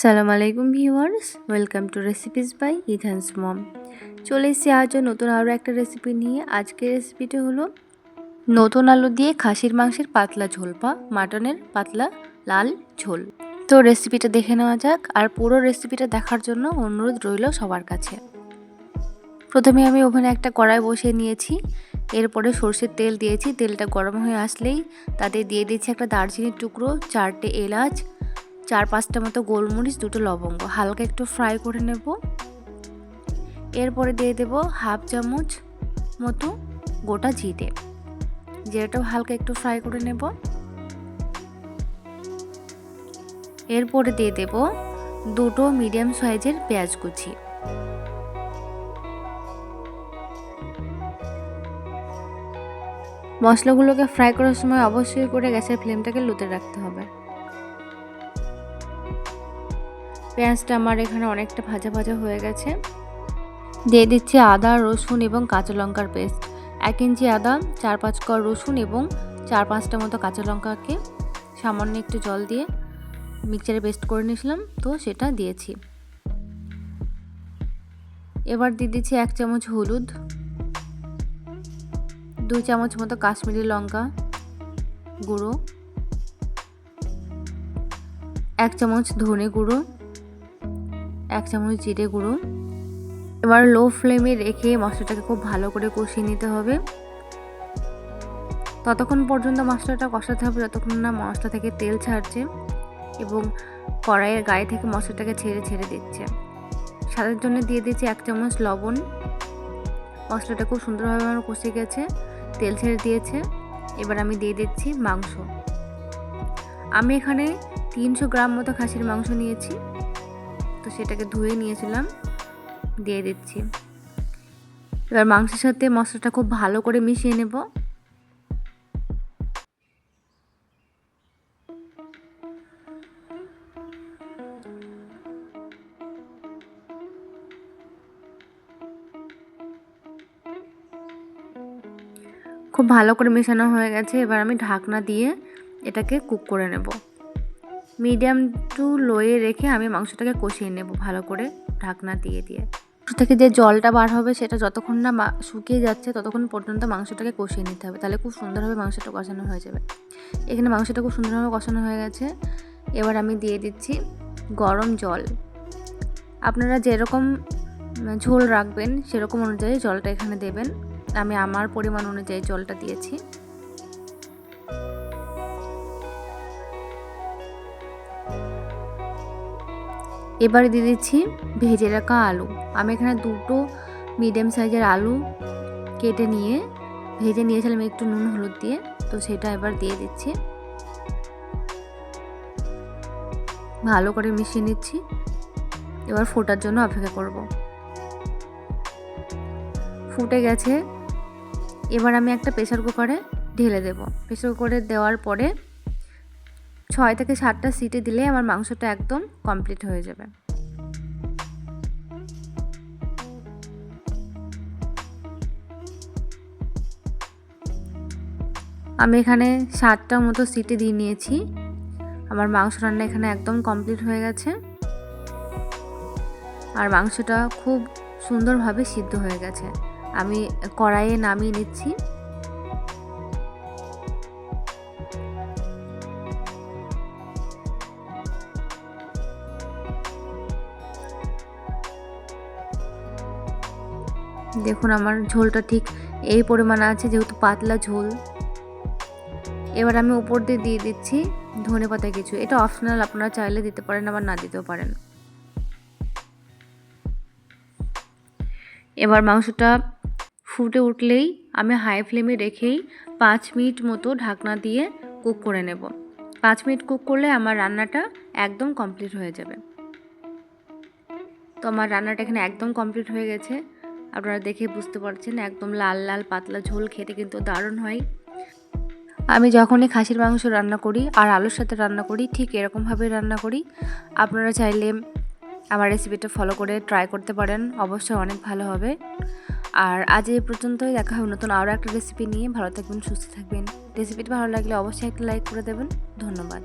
সালাম আলাইকুম viewers, welcome to recipes by Ethan's mom. চলে এসেছি আজও নতুন আরও একটা রেসিপি নিয়ে। আজকের রেসিপিটা হলো নতুন আলু দিয়ে খাসির মাংসের পাতলা ঝোল বা মাটনের পাতলা লাল ঝোল। তো রেসিপিটা দেখে নেওয়া যাক, আর পুরো রেসিপিটা দেখার জন্য অনুরোধ রইল সবার কাছে। প্রথমে আমি ওখানে একটা কড়াই বসিয়ে নিয়েছি, এরপরে সর্ষের তেল দিয়েছি। তেলটা গরম হয়ে আসলেই তাতে দিয়ে দিয়েছি একটা দারচিনির টুকরো, চারটে এলাচ চার পাঁচটা মতো গোলমরিচ, দুটো লবঙ্গ। হালকা একটু ফ্রাই করে নেব। এরপরে দিয়ে দেব হাফ চামচ মতো গোটা জিরে। জিরেটাও হালকা একটু ফ্রাই করে নেব। এরপরে দিয়ে দেব দুটো মিডিয়াম সাইজের পেঁয়াজ কুচি। মশলাগুলোকে ফ্রাই করার সময় অবশ্যই করে গ্যাসের ফ্লেমটাকে লুতে রাখতে হবে। পেঁয়াজটা আমার এখানে অনেকটা ভাজা ভাজা হয়ে গেছে। দিয়ে দিচ্ছি আদা, রসুন এবং কাঁচা লঙ্কার পেস্ট। এক ইঞ্চি আদা, চার পাঁচ কর রসুন এবং চার পাঁচটা মতো কাঁচা লঙ্কাকে সামান্য একটু জল দিয়ে মিক্সারে পেস্ট করে নিয়েছিলাম, তো সেটা দিয়েছি। এবার দিয়ে দিচ্ছি এক চামচ হলুদ দুই চামচ মতো কাশ্মীরি লঙ্কা গুঁড়ো, এক চামচ ধনে গুঁড়ো এক চামচ জিরে গুঁড়ো। এবার লো ফ্লেমে রেখে মশলাটাকে খুব ভালো করে কষিয়ে নিতে হবে। ততক্ষণ পর্যন্ত মশলাটা কষাতে হবে, যতক্ষণ না মশলা থেকে তেল ছাড়ছে এবং কড়াইয়ের গায়ে থেকে মশলাটাকে ছেড়ে ছেড়ে দিচ্ছে। স্বাদের জন্য দিয়ে দিচ্ছি এক চামচ লবণ। মশলাটা খুব সুন্দরভাবে আমার কষে গেছে, তেল ছেড়ে দিয়েছে। এবার আমি দিয়ে দিচ্ছি মাংস। আমি এখানে তিনশো গ্রাম মতো খাসির মাংস নিয়েছি। তো সেটাকে ধুয়ে নিয়েছিলাম, দিয়ে দিচ্ছি। এবার মাংসের সাথে মশলাটা খুব ভালো করে মিশিয়ে নেব। খুব ভালো করে মেশানো হয়ে গেছে। এবার আমি ঢাকনা দিয়ে এটাকে কুক করে নেব। মিডিয়াম টু লোয়ে রেখে আমি মাংসটাকে কষিয়ে নেব ভালো করে ঢাকনা দিয়ে দিয়ে। থেকে যে জলটা বার হবে সেটা যতক্ষণ না শুকিয়ে যাচ্ছে ততক্ষণ পর্যন্ত মাংসটাকে কষিয়ে নিতে হবে। তাহলে খুব সুন্দরভাবে মাংসটা কষানো হয়ে যাবে। এখানে মাংসটা খুব সুন্দরভাবে কষানো হয়ে গেছে। এবার আমি দিয়ে দিচ্ছি গরম জল। আপনারা যেরকম ঝোল রাখবেন সেরকম অনুযায়ী জলটা এখানে দেবেন। আমি আমার পরিমাণ অনুযায়ী জলটা দিয়েছি। এবারে দিয়ে দিচ্ছি ভেজে রাখা আলু। আমি এখানে দুটো মিডিয়াম সাইজের আলু কেটে নিয়ে, ভেজে নিয়েছিলাম একটু নুন, হলুদ দিয়ে, তো সেটা এবার দিয়ে দিচ্ছি। ভালো করে মিশিয়ে নিচ্ছি। এবার ফোটার জন্য অপেক্ষা করব। ফুটে গেছে। এবার আমি একটা প্রেশার কুকারে ঢেলে দেব। প্রেশার কুকারে দেওয়ার পরে ছয় থেকে সাতটা সিটি দিলে আমার মাংসটা একদম কমপ্লিট হয়ে যাবে। আমি এখানে সাতটা মতো সিটি দিয়ে নিয়েছি। আমার মাংস রান্না এখানে একদম কমপ্লিট হয়ে গেছে। আর মাংসটা খুব সুন্দরভাবে সিদ্ধ হয়ে গেছে। আমি কড়াইয়ে নামিয়ে নিচ্ছি। দেখুন আমার ঝোলটা ঠিক এই পরিমাণ আছে, যেহেতু পাতলা ঝোল। এবার আমি উপর দিয়ে দিয়ে দিচ্ছি ধনে পাতা কিছু। এটা অপশনাল আপনারা চাইলে দিতে পারেন, আবার না দিতেও পারেন। এবার মাংসটা ফুটে উঠলেই আমি হাই ফ্লেমে রেখেই পাঁচ মিনিট মতো ঢাকনা দিয়ে কুক করে নেব। পাঁচ মিনিট কুক করলে আমার রান্নাটা একদম কমপ্লিট হয়ে যাবে। তো আমার রান্নাটা এখানে একদম কমপ্লিট হয়ে গেছে। আপনারা দেখে বুঝতে পারছেন, একদম লাল লাল, পাতলা ঝোল খেতে কিন্তু দারুণ হয়। আমি যখনই খাসির মাংস রান্না করি আর আলুর সাথে রান্না করি, ঠিক এরকমভাবে রান্না করি। আপনারা চাইলে আমার রেসিপিটা ফলো করে ট্রাই করতে পারেন, অবশ্যই অনেক ভালো হবে। আর আজ এই পর্যন্তই, দেখা হবে নতুন আরও একটা রেসিপি নিয়ে। ভালো থাকবেন, সুস্থ থাকবেন। রেসিপিটা ভালো লাগলে অবশ্যই একটা লাইক করে দেবেন। ধন্যবাদ।